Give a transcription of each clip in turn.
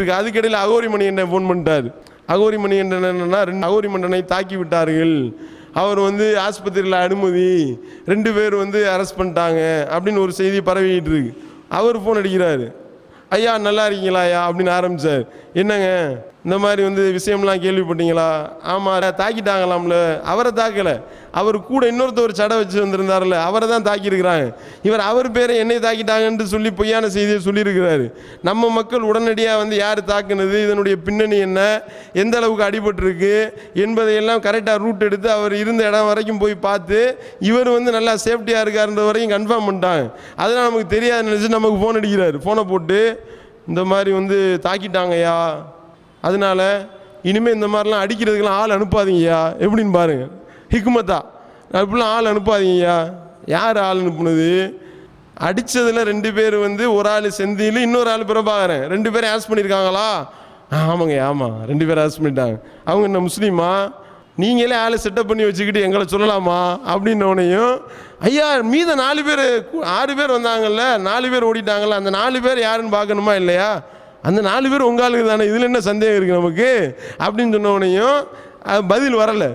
இருக்கு அதுக்கிடையில் அகோரி மணி என்ன ஃபோன் பண்ணிட்டார். அகோரி மணி என்னன்னா ரெண்டு அகோரி மன்னனை தாக்கி விட்டார்கள். அவர் வந்து ஆஸ்பத்திரியில் அனுமதி ரெண்டு பேர் வந்து அரெஸ்ட் பண்ணிட்டாங்க அப்படின்னு ஒரு செய்தி பரவிக்கிட்டு இருக்கு. அவர் ஃபோன் அடிக்கிறாரு. ஐயா நல்லா இருக்கீங்களா ஐயா அப்படின்னு ஆரம்பித்தார் என்னங்க? இந்த மாதிரி வந்து விஷயம்லாம் கேள்விப்பட்டீங்களா? ஆமாம் தாக்கிட்டாங்களாம்ல. அவரை தாக்கலை. அவர் கூட இன்னொருத்தர் சடை வச்சு வந்திருந்தார்ல அவரை தான் தாக்கியிருக்கிறாங்க. இவர் அவர் பேரை என்னை தாக்கிட்டாங்கன்ட்டு சொல்லி பொய்யான செய்தியை சொல்லியிருக்கிறாரு. நம்ம மக்கள் உடனடியாக வந்து யார் தாக்குனது இதனுடைய பின்னணி என்ன எந்த அளவுக்கு அடிபட்டிருக்கு என்பதையெல்லாம் கரெக்டாக ரூட் எடுத்து அவர் இருந்த இடம் வரைக்கும் போய் பார்த்து இவர் வந்து நல்லா சேஃப்டியாக இருக்காருன்ற வரைக்கும் கன்ஃபார்ம் பண்ணிட்டாங்க. அதெல்லாம் நமக்கு தெரியாது நினச்சி நமக்கு ஃபோன் அடிக்கிறாரு. ஃபோனை போட்டு இந்த மாதிரி வந்து தாக்கிட்டாங்கய்யா. அதனால இனிமேல் இந்த மாதிரிலாம் அடிக்கிறதுக்கெல்லாம் ஆள் அனுப்பாதீங்கய்யா. எப்படின்னு பாருங்கள் ஹிக்மத்தா. அப்படிலாம் ஆள் அனுப்பாதீங்கய்யா. யார் ஆள் அனுப்புனது? அடித்ததில் ரெண்டு பேர் வந்து ஒரு ஆள் செந்தியில் இன்னொரு ஆள் பிறப்பாகிறேன் ரெண்டு பேரும் ஆஸ் பண்ணியிருக்காங்களா? ஆமாங்க ஆமாம் ரெண்டு பேரும் ஆஸ் பண்ணிட்டாங்க. அவங்க என்ன முஸ்லீமா? நீங்களே ஆளை செட்டப் பண்ணி வச்சுக்கிட்டு எங்களை சொல்லலாமா? அப்படின்னோடனையும் ஐயா மீத நாலு பேர் ஆறு பேர் வந்தாங்கல்ல நாலு பேர் ஓடிட்டாங்கல்ல அந்த நாலு பேர் யாருன்னு பார்க்கணுமா இல்லையா? அந்த நாலு பேர் உங்க ஆளுக்கு தானே? இதில் என்ன சந்தேகம் இருக்குது நமக்கு? அப்படின்னு சொன்னோடனையும் பதில் வரலை.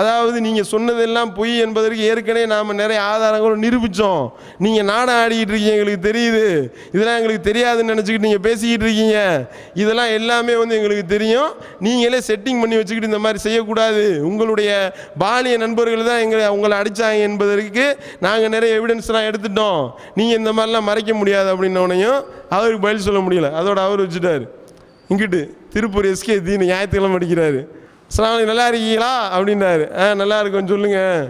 அதாவது நீங்கள் சொன்னதெல்லாம் பொய் என்பதற்கு ஏற்கனவே நாம் நிறைய ஆதாரங்களும் நிரூபித்தோம் நீங்கள் நாடகம் ஆடிக்கிட்டு இருக்கீங்க எங்களுக்கு தெரியுது. இதெல்லாம் எங்களுக்கு தெரியாதுன்னு நினச்சிக்கிட்டு நீங்கள் பேசிக்கிட்டு இருக்கீங்க. இதெல்லாம் எல்லாமே வந்து எங்களுக்கு தெரியும். நீங்களே செட்டிங் பண்ணி வச்சுக்கிட்டு இந்த மாதிரி செய்யக்கூடாது. உங்களுடைய பாலிய நண்பர்கள் தான் எங்களை உங்களை அடித்தாங்க என்பதற்கு நாங்கள் நிறைய எவிடன்ஸ்லாம் எடுத்துட்டோம். நீங்கள் இந்த மாதிரிலாம் மறைக்க முடியாது அப்படின்னோடனையும் அவருக்கு பதில் சொல்ல முடியல. அதோட அவர் வச்சுட்டாரு. இங்கிட்டு திருப்பூர் எஸ்கே தீன் ஞாயிற்றுக்கிழமை அடிக்கிறாரு. அஸ்ஸலாமு நல்லா இருக்கீங்களா அப்படின்னாரு. ஆ நல்லா இருக்குன்னு சொல்லுங்கள்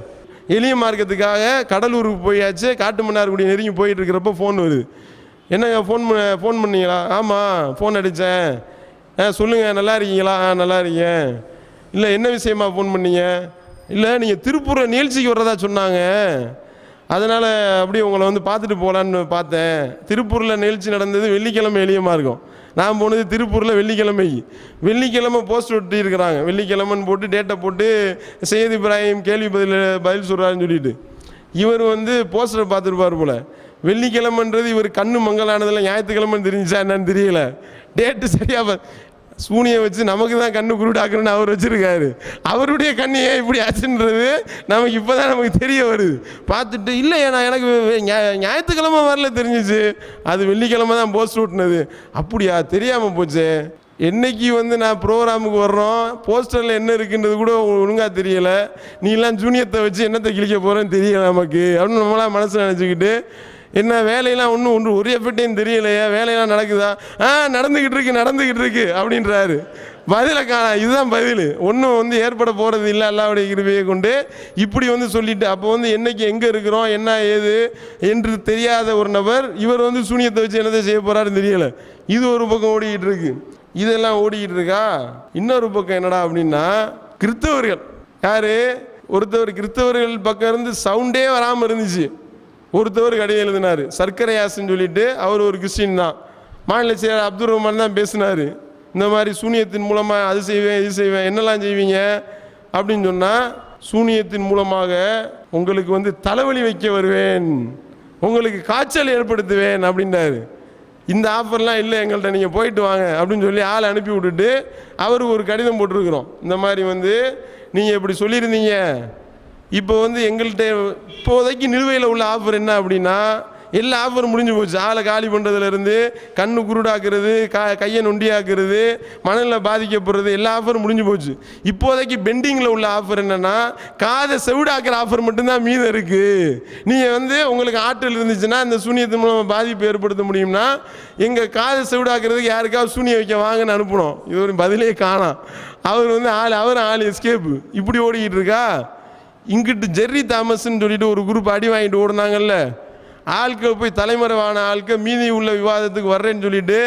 எளிய மார்க்கத்துக்காக கடலூருக்கு போயாச்சு. காட்டு மன்னார்குடி நெருங்கி போயிட்டு இருக்கிறப்ப ஃபோன் வருது. என்னங்க ஃபோன் பண்ண ஃபோன் பண்ணீங்களா? ஆமாம் ஃபோன் அடித்தேன் ஆ சொல்லுங்கள் நல்லா இருக்கீங்களா ஆ நல்லா இருக்கேன் இல்லை என்ன விஷயமா ஃபோன் பண்ணீங்க? இல்லை நீங்கள் திருப்பூரில் நிகழ்ச்சிக்கு வர்றதா சொன்னாங்க. அதனால் அப்படியே உங்களை வந்து பார்த்துட்டு போகலான்னு பார்த்தேன். திருப்பூரில் நிகழ்ச்சி நடந்தது வெள்ளிக்கிழமை எளியமாக இருக்கும் நான் போனது திருப்பூரில் வெள்ளிக்கிழமை. வெள்ளிக்கிழமை போஸ்ட் ஒட்டியிருக்கிறாங்க வெள்ளிக்கிழமைன்னு போட்டு டேட்டை போட்டு சையத் இப்ராஹிம் கேள்வி பதில் பதில் சொல்கிறாருன்னு சொல்லிட்டு. இவர் வந்து போஸ்டரை பார்த்துருப்பார் போல். வெள்ளிக்கிழமைன்றது இவர் கண்ணு மங்கலானதில் ஞாயிற்றுக்கிழமைன்னு தெரிஞ்சுச்சா என்னன்னு தெரியல. டேட்டு சரியாக சூனியை வச்சு நமக்கு தான் கண்ணு குருடாக்குறன்னு அவர் வச்சுருக்காரு. அவருடைய கண்ணு ஏன் இப்படி ஆச்சுன்றது நமக்கு இப்போ தான் நமக்கு தெரிய வருது. பார்த்துட்டு இல்லையே நான் எனக்கு ஞாயிற்றுக்கிழமை வரல தெரிஞ்சிச்சு. அது வெள்ளிக்கிழமை தான் போஸ்ட் ஓட்டுனது அப்படியா தெரியாமல் போச்சே. என்னைக்கு வந்து நான் ப்ரோக்ராமுக்கு வர்றோம் போஸ்டரில் என்ன இருக்குன்றது கூட ஒழுங்காக தெரியலை. நீலாம் ஜூனியத்தை வச்சு என்னத்தை கிழிக்க போகிறேன்னு தெரியல நமக்கு. அப்படின்னு நம்மளாம் மனசில் நினச்சிக்கிட்டு என்ன வேலையெல்லாம் ஒன்றும் ஒன்று ஒரு எஃபெக்டையும் தெரியலையா வேலையெல்லாம் நடக்குதா? ஆ நடந்துக்கிட்டு இருக்கு நடந்துக்கிட்டு இருக்கு அப்படின்றாரு. பதிலை காணா இதுதான் பதில். ஒன்றும் வந்து ஏற்பட போகிறது இல்லை அல்லாவுடைய கிருபையை கொண்டு. இப்படி வந்து சொல்லிட்டு அப்போ வந்து என்னைக்கு எங்கே இருக்கிறோம் என்ன ஏது என்று தெரியாத ஒரு நபர் இவர் வந்து சூனியத்தை வச்சு என்னதை செய்ய போகிறாருன்னு தெரியலை. இது ஒரு பக்கம் ஓடிக்கிட்டு இருக்கு இதெல்லாம் ஓடிக்கிட்டு இருக்கா இன்னொரு பக்கம் என்னடா அப்படின்னா கிறிஸ்தவர்கள் யார்? ஒருத்தவர் கிறிஸ்தவர்கள் பக்கம் இருந்து சவுண்டே வராமல் இருந்துச்சு. ஒருத்தவர் கடிதம் எழுதினார். சர்க்கரை ஆசன் சொல்லிட்டு அவர் ஒரு கிறிஸ்டின் தான். மாநில செயலர் அப்துல் ரஹ்மான் தான் பேசினார். இந்த மாதிரி சூனியத்தின் மூலமாக அது செய்வேன் இது செய்வேன் என்னெல்லாம் செய்வீங்க? அப்படின்னு சொன்னால் சூனியத்தின் மூலமாக உங்களுக்கு வந்து தலைவலி வைக்க வருவேன். உங்களுக்கு காய்ச்சல் ஏற்படுத்துவேன் அப்படின்றாரு. இந்த ஆஃபர்லாம் இல்லை எங்கள்கிட்ட நீங்கள் போயிட்டு வாங்க அப்படின்னு சொல்லி ஆள் அனுப்பி விட்டுட்டு அவருக்கு ஒரு கடிதம் போட்டிருக்கிறோம். இந்த மாதிரி வந்து நீங்கள் இப்படி சொல்லியிருந்தீங்க. இப்போ வந்து எங்கள்கிட்ட இப்போதைக்கு நிலுவையில் உள்ள ஆஃபர் என்ன அப்படின்னா எல்லா ஆஃபரும் முடிஞ்சு போச்சு. ஆளை காலி பண்ணுறதுலேருந்து கண்ணு குருடாக்குறது க கையை நொண்டியாக்குறது மணலில் பாதிக்கப்படுறது எல்லா ஆஃபரும் முடிஞ்சு போச்சு. இப்போதைக்கு பெண்டிங்கில் உள்ள ஆஃபர் என்னென்னா காதை செவிடாக்குற ஆஃபர் மட்டும்தான் மீதம் இருக்குது நீங்கள் வந்து உங்களுக்கு ஆற்றல் இருந்துச்சுன்னா இந்த சூனியத்தின் மூலம் பாதிப்பு ஏற்படுத்த முடியும்னா எங்கள் காதை செவிடாக்குறதுக்கு யாருக்காவது சூனியம் வைக்க வாங்கன்னு அனுப்பணும். இது ஒரு பதிலே காணாம். அவர் வந்து ஆள் அவர் ஆள் எஸ்கேப்பு இப்படி ஓடிக்கிட்டு இருக்கா? இங்கிட்டு ஜெர்ரி தாமஸ்ன்னு சொல்லிட்டு ஒரு குரூப் அடி வாங்கிட்டு ஓடுனாங்கல்ல. ஆட்கள் போய் தலைமறைவான ஆட்கள் மீதி உள்ள விவாதத்துக்கு வர்றேன்னு சொல்லிட்டு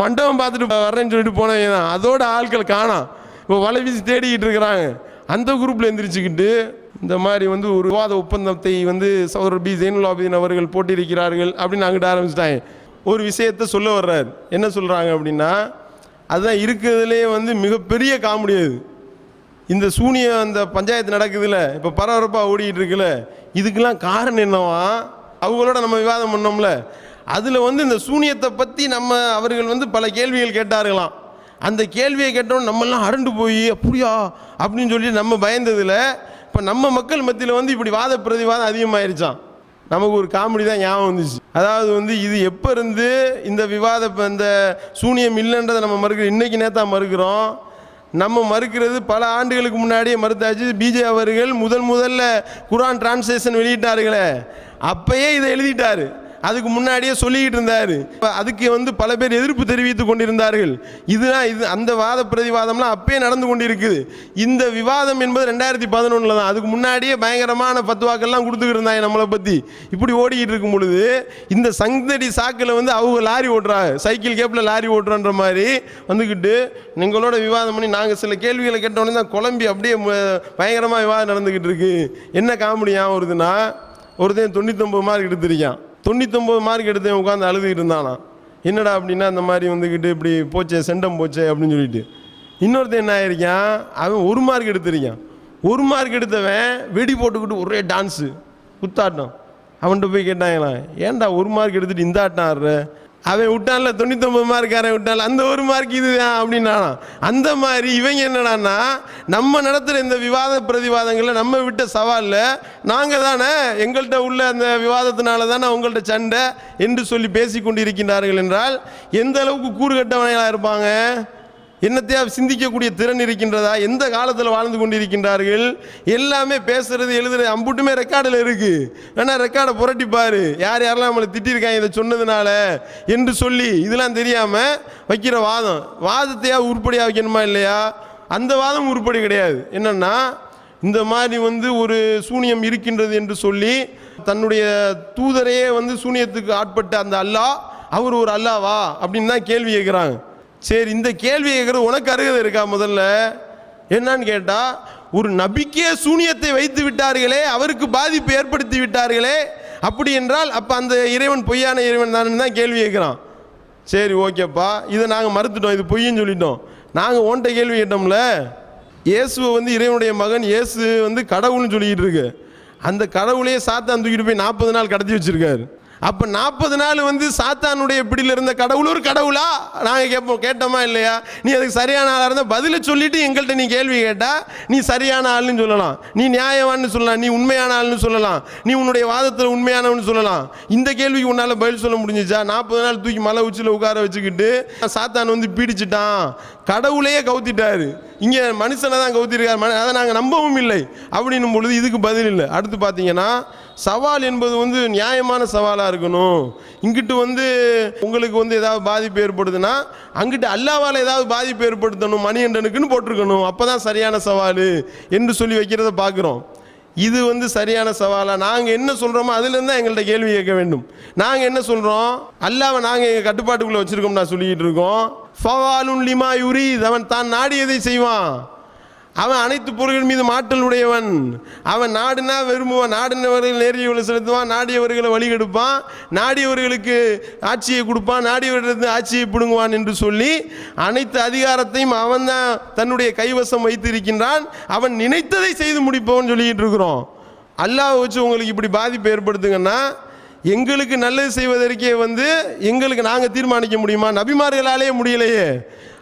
மண்டபம் பார்த்துட்டு வர்றேன்னு சொல்லிட்டு போனவங்க தான். அதோட ஆட்கள் காணாம் இப்போ வலை வீசி தேடிக்கிட்டு இருக்கிறாங்க. அந்த குரூப்பில் எந்திரிச்சுக்கிட்டு இந்த மாதிரி வந்து ஒரு விவாத ஒப்பந்தத்தை வந்து சௌரர் பி. ஜெயினுலாபிதீன் அவர்கள் போட்டியிருக்கிறார்கள் அப்படின்னு அங்கிட்ட ஆரம்பிச்சிட்டாங்க. ஒரு விஷயத்த சொல்ல வர்றாரு. என்ன சொல்கிறாங்க அப்படின்னா அதுதான் இருக்கிறதுலே வந்து மிகப்பெரிய காமெடி அது. இந்த சூனியம் அந்த பஞ்சாயத்து நடக்குதுல்ல இப்போ பரபரப்பாக ஓடிக்கிட்டு இருக்குல்ல இதுக்கெல்லாம் காரணம் என்னவா? அவங்களோட நம்ம விவாதம் பண்ணோம்ல. அதில் வந்து இந்த சூனியத்தை பற்றி நம்ம அவர்கள் வந்து பல கேள்விகள் கேட்டார்களாம். அந்த கேள்வியை கேட்டோம் நம்மெல்லாம் அரண்டு போய் அப்படியா? அப்படின்னு சொல்லி நம்ம பயந்ததில் இப்போ நம்ம மக்கள் மத்தியில் வந்து இப்படி வாத பிரதிவாதம் அதிகமாயிருச்சான் நமக்கு ஒரு காமெடி தான் ஞாபகம் வந்துச்சு. அதாவது வந்து இது எப்போ இருந்து இந்த விவாத இந்த சூனியம் இல்லைன்றதை நம்ம மறுக்கிறோம் இன்றைக்கி நேத்தா மறுக்கிறோம். நம்ம மறுக்கிறது பல ஆண்டுகளுக்கு முன்னாடியே மறுத்தாச்சு. பிஜே அவர்கள் முதல் முதல்ல குரான் டிரான்ஸ்லேஷன் வெளியிட்டார்களே. அப்பயே இதை எழுதிட்டாரு. அதுக்கு முன்னாடியே சொல்லிக்கிட்டு இருந்தார். அதுக்கு வந்து பல பேர் எதிர்ப்பு தெரிவித்து கொண்டிருந்தார்கள். இதுதான் இது அந்த வாத பிரதிவாதம்லாம் அப்பயே நடந்து கொண்டிருக்குது. இந்த விவாதம் என்பது ரெண்டாயிரத்தி பதினொன்றில் தான். அதுக்கு முன்னாடியே பயங்கரமான பத்துவாக்கள்லாம் கொடுத்துக்கிட்டு இருந்தாங்க நம்மளை பற்றி இப்படி ஓடிக்கிட்டு இருக்கும் பொழுது இந்த சங்கடி சாக்கில் வந்து அவங்க லாரி ஓட்டுறாங்க. சைக்கிள் கேப்பில் லாரி ஓட்டுறன்ற மாதிரி வந்துக்கிட்டு எங்களோட விவாதம் பண்ணி நாங்கள் சில கேள்விகளை கேட்டோன்னே தான் குழம்பி அப்படியே பயங்கரமாக விவாதம் நடந்துக்கிட்டு இருக்கு. என்ன காமெடி ஞாபகம் வருதுன்னா ஒருத்தன் தொண்ணூத்தொம்பது மார்க் எடுத்திருக்கான். தொண்ணூத்தொம்பது மார்க் எடுத்தேன் உட்காந்து அழுதுகிட்டு இருந்தானா? என்னடா அப்படின்னா இந்த மாதிரி வந்துக்கிட்டு இப்படி போச்சே செண்டம் போச்சே அப்படின்னு சொல்லிட்டு. இன்னொருத்தன் என்ன ஆயிருக்கான்? அவன் ஒரு மார்க் எடுத்திருக்கான். ஒரு மார்க் எடுத்தவன் வெடி போட்டுக்கிட்டு ஒரே டான்ஸு குத்தாட்டம். அவன்கிட்ட போய் கேட்டாங்களாம் ஏன்டா ஒரு மார்க் எடுத்துட்டு இந்த ஆட்டம் ஆடுற? அவன் விட்டான்ல தொண்ணூத்தொம்பது மார்க்காரன் விட்டான்ல அந்த ஒரு மார்க் இதுதான் அப்படின்னானா. அந்த மாதிரி இவங்க என்னடான்னா நம்ம நடத்துகிற இந்த விவாத பிரதிவாதங்களில் நம்ம விட்ட சவாலில் நாங்கள் தானே எங்கள்கிட்ட உள்ள அந்த விவாதத்தினால தானே உங்கள்கிட்ட சண்டை என்று சொல்லி பேசி கொண்டிருக்கின்றார்கள் என்றால் எந்த அளவுக்கு கூறுகட்டவனைகளாக இருப்பாங்க? என்னத்தையா சிந்திக்கக்கூடிய திறன் இருக்கின்றதா? எந்த காலத்தில் வாழ்ந்து கொண்டிருக்கின்றார்கள்? எல்லாமே பேசுறது எழுதுறது அம்புட்டுமே ரெக்கார்டில் இருக்கு. ஆனால் ரெக்கார்டை புரட்டிப்பார் யார் யாரெல்லாம் நம்மளை திட்டிருக்காங்க இதை சொன்னதுனால என்று சொல்லி இதெல்லாம் தெரியாம வைக்கிற வாதம். வாதத்தையா உருப்படியாக வைக்கணுமா இல்லையா? அந்த வாதம் உருப்படி கிடையாது. என்னன்னா இந்த மாதிரி வந்து ஒரு சூனியம் இருக்கின்றது என்று சொல்லி தன்னுடைய தூதரையே வந்து சூனியத்துக்கு ஆட்பட்ட அந்த அல்லாஹ் அவர் ஒரு அல்லாவா அப்படின்னு தான் கேள்வி கேட்குறாங்க. சரி இந்த கேள்வி கேட்குறது உனக்கு அருகதை இருக்கா முதல்ல? என்னன்னு கேட்டால் ஒரு நபிக்கே சூனியத்தை வைத்து விட்டார்களே அவருக்கு பாதிப்பு ஏற்படுத்தி விட்டார்களே அப்படி என்றால் அப்போ அந்த இறைவன் பொய்யான இறைவன் தானே தான் கேள்வி கேட்குறான் சரி ஓகேப்பா. இதை நாங்கள் மறுத்துட்டோம் இது பொய்ன்னு சொல்லிட்டோம். நாங்கள் ஓன்ட்ட கேள்வி கேட்டோம்ல இயேசுவை வந்து இறைவனுடைய மகன் இயேசு வந்து கடவுள்னு சொல்லிக்கிட்டு இருக்கு. அந்த கடவுளையே சாத்தான் தூக்கிட்டு போய் நாற்பது நாள் கடத்தி வச்சுருக்காரு. அப்போ நாற்பது நாள் வந்து சாத்தானுடைய பிடியில் இருந்த கடவுள் ஒரு கடவுளா? நாங்கள் கேட்போம் கேட்டோமா இல்லையா? நீ அதுக்கு சரியான ஆளாக இருந்தால் பதிலை சொல்லிவிட்டு எங்கள்கிட்ட நீ கேள்வி கேட்டால் நீ சரியான ஆள்னு சொல்லலாம். நீ நியாயவான்னு சொல்லலாம். நீ உண்மையான ஆள்னு சொல்லலாம். நீ உன்னுடைய வாதத்தில் உண்மையானவன்னு சொல்லலாம். இந்த கேள்விக்கு உன்னால் பதில் சொல்ல முடிஞ்சிச்சா? நாற்பது நாள் தூக்கி மலை உச்சியில் உட்கார வச்சுக்கிட்டு சாத்தான் வந்து பீடிச்சிட்டான். கடவுளையே கவுத்திட்டாரு. இங்கே மனுஷனை தான் கவுத்திருக்காரு. அதை நாங்கள் நம்பவும் இல்லை. அப்படின்னும் பொழுது இதுக்கு பதில் இல்லை. அடுத்து பார்த்தீங்கன்னா சவால் என்பது வந்து நியாயமான சவாலாக இருக்கணும். இங்கிட்டு வந்து உங்களுக்கு வந்து ஏதாவது பாதிப்பு ஏற்படுதுன்னா அங்கிட்டு அல்லாவால் ஏதாவது பாதிப்பு ஏற்படுத்தணும் மணிகண்டனுக்குன்னு போட்டிருக்கணும். அப்போ தான் சரியான சவால் என்று சொல்லி வைக்கிறத பார்க்குறோம். இது வந்து சரியான சவாலாக நாங்கள் என்ன சொல்கிறோமோ அதுலேருந்து தான் எங்கள்கிட்ட கேள்வி கேட்க வேண்டும். நாங்கள் என்ன சொல்கிறோம் அல்லாவை நாங்கள் எங்கள் கட்டுப்பாட்டுக்குள்ளே வச்சுருக்கோம் நான் சொல்லிக்கிட்டு இருக்கோம். ஃபவாலும் லிமா யுரீத் அவன் தான் நாடியதை செய்வான். அவன் அனைத்து பொருள்கள் மீது மாற்றல் உடையவன். அவன் நாடுனா விரும்புவான். நாடினவர்கள் நேரியவர்களை செலுத்துவான். நாடியவர்களை வழிகெடுப்பான். நாடியவர்களுக்கு ஆட்சியை கொடுப்பான். நாடியவர்களுக்கு ஆட்சியை பிடுங்குவான் என்று சொல்லி அனைத்து அதிகாரத்தையும் அவன் தான் தன்னுடைய கைவசம் வைத்திருக்கின்றான். அவன் நினைத்ததை செய்து முடிப்பவன் சொல்லிக்கிட்டு இருக்கிறோம். அல்லாஹ் வச்சு உங்களுக்கு இப்படி பாதிப்பு ஏற்படுத்துங்கன்னா எங்களுக்கு நல்லது செய்வதற்கே வந்து எங்களுக்கு நாங்கள் தீர்மானிக்க முடியுமா? நபிமார்களாலே முடியலையே.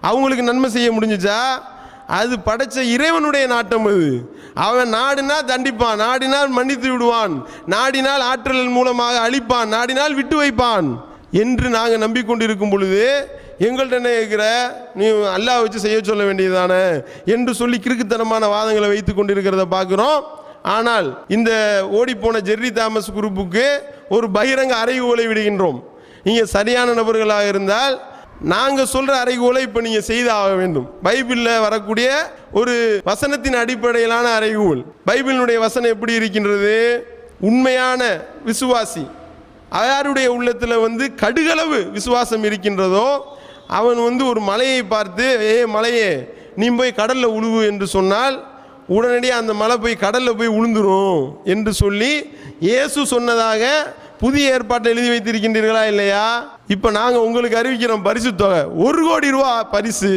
அவங்களுக்கு நன்மை செய்ய முடிஞ்சுச்சா? அது படைச்ச இறைவனுடைய நாட்டம் அது. அவன் நாடினா தண்டிப்பான் நாடினால் மன்னித்து விடுவான் நாடினால் ஆற்றல் மூலமாக அழிப்பான் நாடினால் விட்டு வைப்பான் என்று நாங்கள் நம்பிக்கொண்டிருக்கும் பொழுது எங்கள்கிட்ட என்ன இருக்கிற நீ அல்லாஹ் வச்சு செய்ய சொல்ல வேண்டியதானே என்று சொல்லி கிறுக்குத்தனமான வாதங்களை வைத்து கொண்டிருக்கிறத பார்க்குறோம். ஆனால் இந்த ஓடிப்போன ஜெர்ரி தாமஸ் குரூப்புக்கு ஒரு பகிரங்க அறைவுகளை விடுகின்றோம். நீங்கள் சரியான நபர்களாக இருந்தால் நாங்கள் சொல்கிற அறைகூலை இப்போ நீங்கள் செய்தாக வேண்டும். பைபிளில் வரக்கூடிய ஒரு வசனத்தின் அடிப்படையிலான அறைகூல். பைபிளினுடைய வசனம் எப்படி இருக்கின்றது? உண்மையான விசுவாசி. யாருடைய உள்ளத்தில் வந்து கடுகளவு விசுவாசம் இருக்கின்றதோ அவன் வந்து ஒரு மலையை பார்த்து ஏ மலையே நீ போய் கடலில் உழுவு என்று சொன்னால் உடனடியாக அந்த மலை போய் கடலில் போய் உளுந்துரும் என்று சொல்லி இயேசு சொன்னதாக புதிய ஏற்பாட்டை எழுதி வைத்திருக்கின்றீர்களா இல்லையா? இப்போ நாங்கள் உங்களுக்கு அறிவிக்கிறோம் பரிசு தொகை. ஒரு கோடி ரூபா பரிசு.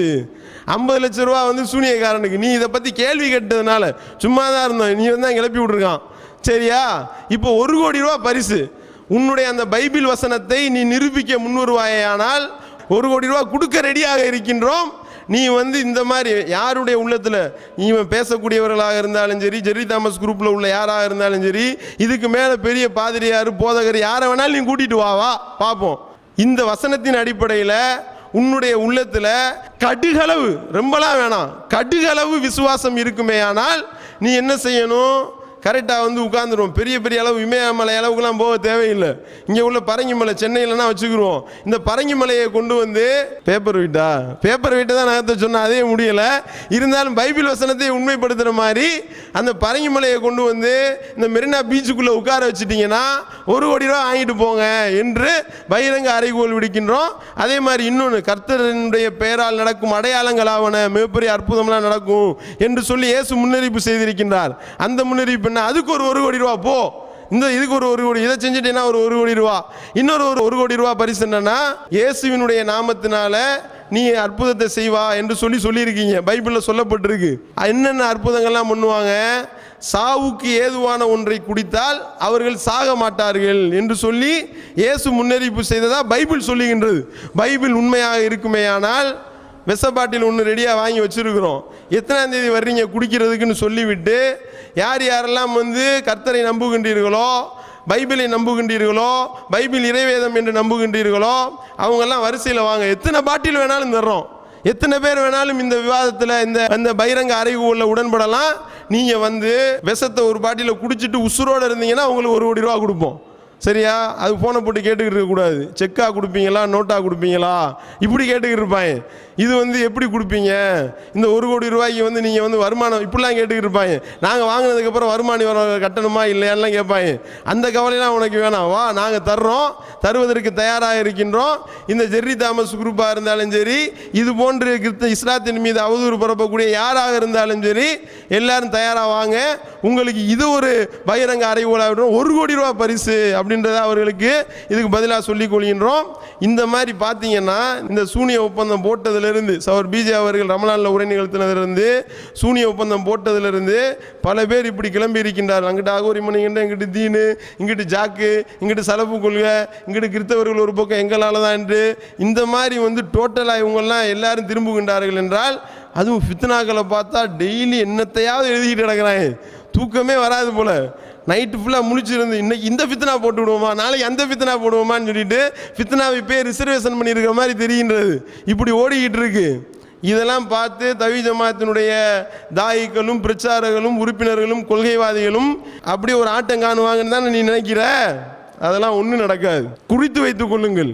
ஐம்பது லட்ச ரூபா வந்து சூனியக்காரனுக்கு. நீ இதை பற்றி கேள்வி கேட்டதுனால சும்மா தான் இருந்தோம் நீ வந்து கிளப்பி விட்ருக்கான் சரியா? இப்போ ஒரு கோடி ரூபா பரிசு. உன்னுடைய அந்த பைபிள் வசனத்தை நீ நிரூபிக்க முன்வருவாயானால் ஒரு கோடி ரூபா கொடுக்க ரெடியாக இருக்கின்றோம். நீ வந்து இந்த மாதிரி யாருடைய உள்ளத்தில் இவன் பேசக்கூடியவர்களாக இருந்தாலும் சரி ஜெரி தாமஸ் குரூப்பில் உள்ள யாராக இருந்தாலும் சரி இதுக்கு மேலே பெரிய பாதிரியார் போதகர் யாரை வேணாலும் நீ கூட்டிட்டு வா வா பார்ப்போம் இந்த வசனத்தின் அடிப்படையில் உன்னுடைய உள்ளத்தில் கடுகளவு ரொம்பலாம் வேணாம். கடுகளவு விசுவாசம் இருக்குமே ஆனால் நீ என்ன செய்யணும்? கரெக்டாக வந்து உட்காந்துருவோம் பெரிய பெரிய அளவு இமயமலை அளவுக்குலாம் போக தேவையில்லை. இங்கே உள்ள பரங்கி மலை சென்னையிலனா வச்சுக்கிருவோம். இந்த பரங்கி மலையை கொண்டு வந்து பேப்பர் வீட்டா பேப்பர் வீட்டை தான் நகர்த்த சொன்னால் அதே முடியலை. இருந்தாலும் பைபிள் வசனத்தை உண்மைப்படுத்துகிற மாதிரி அந்த பரங்கி மலையை கொண்டு வந்து இந்த மெரினா பீச்சுக்குள்ளே உட்கார வச்சுட்டிங்கன்னா ஒரு கோடி ரூபா வாங்கிட்டு போங்க என்று பகிரங்க அறைகோல் விடுக்கின்றோம். அதே மாதிரி இன்னொன்று கர்த்தரனுடைய பெயரால் நடக்கும் அடையாளங்களாவன மிகப்பெரிய அற்புதம்லாம் நடக்கும் என்று சொல்லி இயேசு முன்னறிப்பு செய்திருக்கின்றார். அந்த முன்னறிப்பு என்ன அதுக்கு ஒரு ஒரு கோடி ரூபா போ. இந்த இதுக்கு ஒரு ஒரு கோடி இதை செஞ்சுட்டேன்னா ஒரு ஒரு கோடி ரூபா. இன்னொரு ஒரு ஒரு கோடி ரூபா பரிசு என்னன்னா இயேசுவினுடைய நாமத்தினால நீ அற்புதத்தை செய்வா என்று சொல்லி சொல்லியிருக்கீங்க. பைபிளில் சொல்லப்பட்டிருக்கு. என்னென்ன அற்புதங்கள்லாம் பண்ணுவாங்க? சாவுக்கு ஏதுவான ஒன்றை குடித்தால் அவர்கள் சாக மாட்டார்கள் என்று சொல்லி இயேசு முன்னறிவிப்பு செய்ததா பைபிள் சொல்லுகின்றது. பைபிள் உண்மையாக இருக்குமேயானால் விஷ பாட்டில் ஒன்று ரெடியாக வாங்கி வச்சுருக்குறோம். எத்தனாம் தேதி வர்றீங்க? குடிக்கிறதுக்குன்னு சொல்லிவிட்டு யார் யாரெல்லாம் வந்து கர்த்தரை நம்புகின்றீர்களோ பைபிளை நம்புகின்றீர்களோ பைபிள் இறைவேதம் என்று நம்புகின்றீர்களோ அவங்கெல்லாம் வரிசையில் வாங்க. எத்தனை பாட்டில் வேணாலும் தர்றோம். எத்தனை பேர் வேணாலும் இந்த விவாதத்தில் இந்த அந்த பகிரங்க அறைகூலில் உடன்படலாம். நீங்கள் வந்து விஷத்தை ஒரு பாட்டியில் குடிச்சிட்டு உசுரோடு இருந்தீங்கன்னா உங்களுக்கு ஒரு கோடி ரூபா கொடுப்போம். சரியா? அது ஃபோனை போட்டு கேட்டுக்கிட்டு இருக்கக்கூடாது. செக்காக கொடுப்பீங்களா? நோட்டாக கொடுப்பீங்களா? இப்படி கேட்டுக்கிட்டு இருப்பாங்க. இது வந்து எப்படி கொடுப்பீங்க? இந்த ஒரு கோடி ரூபாய்க்கு வந்து நீங்கள் வந்து வருமானம் இப்படிலாம் கேட்டுக்கிட்டு இருப்பாங்க. நாங்கள் வாங்கினதுக்கப்புறம் வருமானி வர கட்டணுமா இல்லையான்லாம் கேட்பாங்க. அந்த கவலையெல்லாம் உனக்கு வேணாம். வா நாங்கள் தர்றோம். தருவதற்கு தயாராக இருக்கின்றோம். இந்த ஜெர்ரி தாமஸ் குரூப்பாக இருந்தாலும் சரி இது போன்று கிறிஸ்த இஸ்லாத்தின் மீது அவதூறு பரப்பக்கூடிய யாராக இருந்தாலும் சரி எல்லாரும் தயாராக வாங்க. உங்களுக்கு இது ஒரு பகிரங்க அறைகோலாக ஒரு கோடி ரூபா பரிசு அப்படின்றத அவர்களுக்கு இதுக்கு பதிலாக சொல்லிக் கொள்கின்றோம். இந்த மாதிரி பார்த்தீங்கன்னா இந்த சூனிய ஒப்பந்தம் போட்டதில் போட்டதிலிருந்து சவர் பிஜே அவர்கள் ரமலானில் உரை நிகழ்த்தினதிலிருந்து சூனிய ஒப்பந்தம் போட்டதிலிருந்து பல பேர் இப்படி கிளம்பி இருக்கின்றார் அங்கிட்ட ஆகோரி மணிகின்ற இங்கிட்டு தீனு இங்கிட்டு ஜாக்கு இங்கிட்டு சலப்பு கொள்கை இங்கிட்டு கிறித்தவர்கள் ஒரு பக்கம் எங்களால் தான் என்று இந்த மாதிரி வந்து டோட்டலாக இவங்கெல்லாம் எல்லாரும் திரும்புகின்றார்கள் என்றால் அதுவும் ஃபித்னாக்களை பார்த்தா டெய்லி என்னத்தையாவது எழுதிக்கிட்டு கிடக்குறாங்க. தூக்கமே வராது போல. நைட்டு ஃபுல்லாக முழிச்சிருந்து இன்னைக்கு இந்த ஃபித்னா போட்டு விடுவோமா? நாளைக்கு அந்த ஃபித்னா போடுவோமான்னு சொல்லிட்டு ஃபித்னாவை போய் ரிசர்வேஷன் பண்ணியிருக்கிற மாதிரி தெரிகின்றது. இப்படி ஓடிக்கிட்டு இருக்கு இதெல்லாம் பார்த்து தவி ஜமாத்தினுடைய தாயிக்களும் பிரச்சாரர்களும் உறுப்பினர்களும் கொள்கைவாதிகளும் அப்படி ஒரு ஆட்டம் காணுவாங்கன்னு தானே நீ நினைக்கிற? அதெல்லாம் ஒன்றும் நடக்காது. குறித்து வைத்துக் கொள்ளுங்கள்.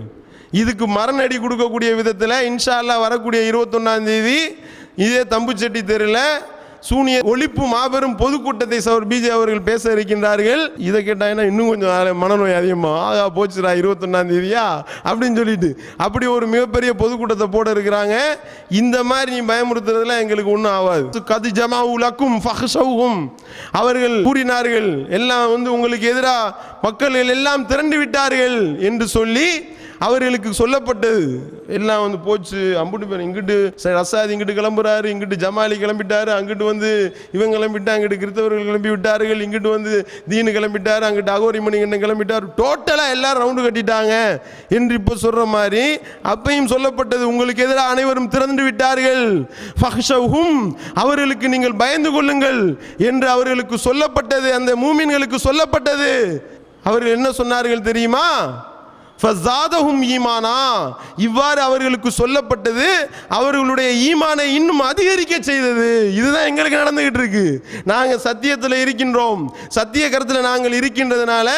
இதுக்கு மரணடி கொடுக்கக்கூடிய விதத்தில் இன்ஷா வரக்கூடிய இருபத்தொன்னாம் தேதி இதே தம்புச்செட்டி தெருவில் சூனிய ஒழிப்பு மாபெரும் பொதுக்கூட்டத்தை சவர் பிஜே அவர்கள் பேச இருக்கின்றார்கள். இதை கேட்டாங்கன்னா இன்னும் கொஞ்சம் மனநோய் அதிகமாக ஆகா போச்சுடா இருபத்தொன்னாம் தேதியா? அப்படின்னு சொல்லிட்டு. அப்படி ஒரு மிகப்பெரிய பொதுக்கூட்டத்தை போட இருக்கிறாங்க. இந்த மாதிரி நீ பயமுறுத்துறதுல எங்களுக்கு ஒன்றும் ஆகாது. கது ஜமாவுலக்கும் ஃபஹ்ஷவுஹும் அவர்கள் கூறினார்கள் எல்லாம் வந்து உங்களுக்கு எதிராக மக்கள் எல்லாம் திரண்டு விட்டார்கள் என்று சொல்லி அவர்களுக்கு சொல்லப்பட்டது. எல்லாம் வந்து போச்சு. அம்புட்டு பேர் இங்கிட்டு ச- இங்கிட்டு கிளம்புறாரு. இங்கிட்டு ஜமாலி கிளம்பிட்டாரு. அங்கிட்டு வந்து இவன் கிளம்பிட்டா அங்கிட்டு கிறிஸ்தவர்கள் கிளம்பி விட்டார்கள். இங்கிட்டு வந்து தீனு கிளம்பிட்டாரு. அங்கிட்டு அகோரி மணிகண்டன் கிளம்பிட்டார். டோட்டலாக எல்லாரும் ரவுண்டு கட்டிட்டாங்க. என்று இப்போ சொல்கிற மாதிரி அப்பையும் சொல்லப்பட்டது. உங்களுக்கு எதிராக அனைவரும் திறந்து விட்டார்கள். ஃபஹ்ஷவுஹும் அவர்களுக்கு நீங்கள் பயந்து கொள்ளுங்கள் என்று அவர்களுக்கு சொல்லப்பட்டது. அந்த மூமின்களுக்கு சொல்லப்பட்டது. அவர்கள் என்ன சொன்னார்கள் தெரியுமா? ஃபசாதஹும் ஈமானா. இவ்வாறு அவர்களுக்கு சொல்லப்பட்டது அவர்களுடைய ஈமானை இன்னும் அதிகரிக்க செய்தது. இதுதான் எங்களுக்கு நடந்துகிட்டு இருக்கு. நாங்கள் சத்தியத்தில் இருக்கின்றோம். சத்திய கருத்தில் நாங்கள் இருக்கின்றதுனால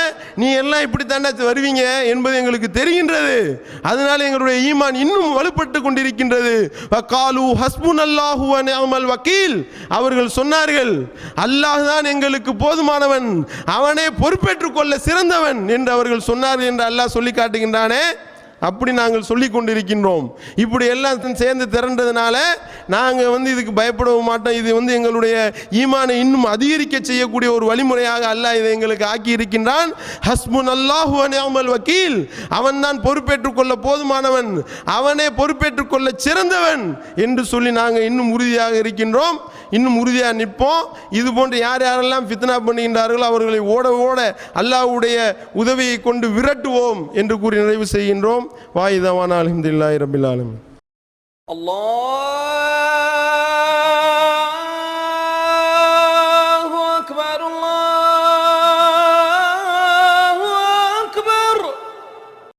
நீ எல்லாம் இப்படி தாண்டா வருவீங்க என்பது எங்களுக்கு தெரிகின்றது. அதனால எங்களுடைய ஈமான் இன்னும் வலுப்பட்டு கொண்டிருக்கின்றது. வக்காலு ஹஸ்புன் அல்லாஹு அமல் வக்கீல் அவர்கள் சொன்னார்கள் அல்லாஹ் தான் எங்களுக்கு போதுமானவன். அவனே பொறுப்பேற்றுக் கொள்ள சிறந்தவன் என்று அவர்கள் சொன்னார்கள் என்று அல்லாஹ் சொல்லி காட்டுகின்றானே அப்படி நாங்கள் சொல்லி கொண்டிருக்கின்றோம் இப்படி எல்லாம் சேர்ந்து திரண்டதுனால நாங்கள் வந்து இதுக்கு பயப்படவும் மாட்டோம். இது வந்து எங்களுடைய ஈமானை இன்னும் அதிகரிக்க செய்யக்கூடிய ஒரு வழிமுறையாக அல்லாஹ் இதை எங்களுக்கு ஆக்கி இருக்கின்றான். ஹஸ்முன் அல்லாஹு அனியாமல் வக்கீல். அவன் தான் பொறுப்பேற்றுக் கொள்ள போதுமானவன். அவனே பொறுப்பேற்றுக் கொள்ள சிறந்தவன் என்று சொல்லி நாங்கள் இன்னும் உறுதியாக இருக்கின்றோம். இன்னும் உறுதியாக நிற்போம். இது போன்று யார் யாரெல்லாம் ஃபித்னா பண்ணுகின்றார்களோ அவர்களை ஓட ஓட அல்லாஹ்வுடைய உதவியை கொண்டு விரட்டுவோம் என்று கூறி நிறைவு செய்கின்றோம். வாயுதவான அலமதுல்லாய் ரபில் ஆலமி அல்லாஹ்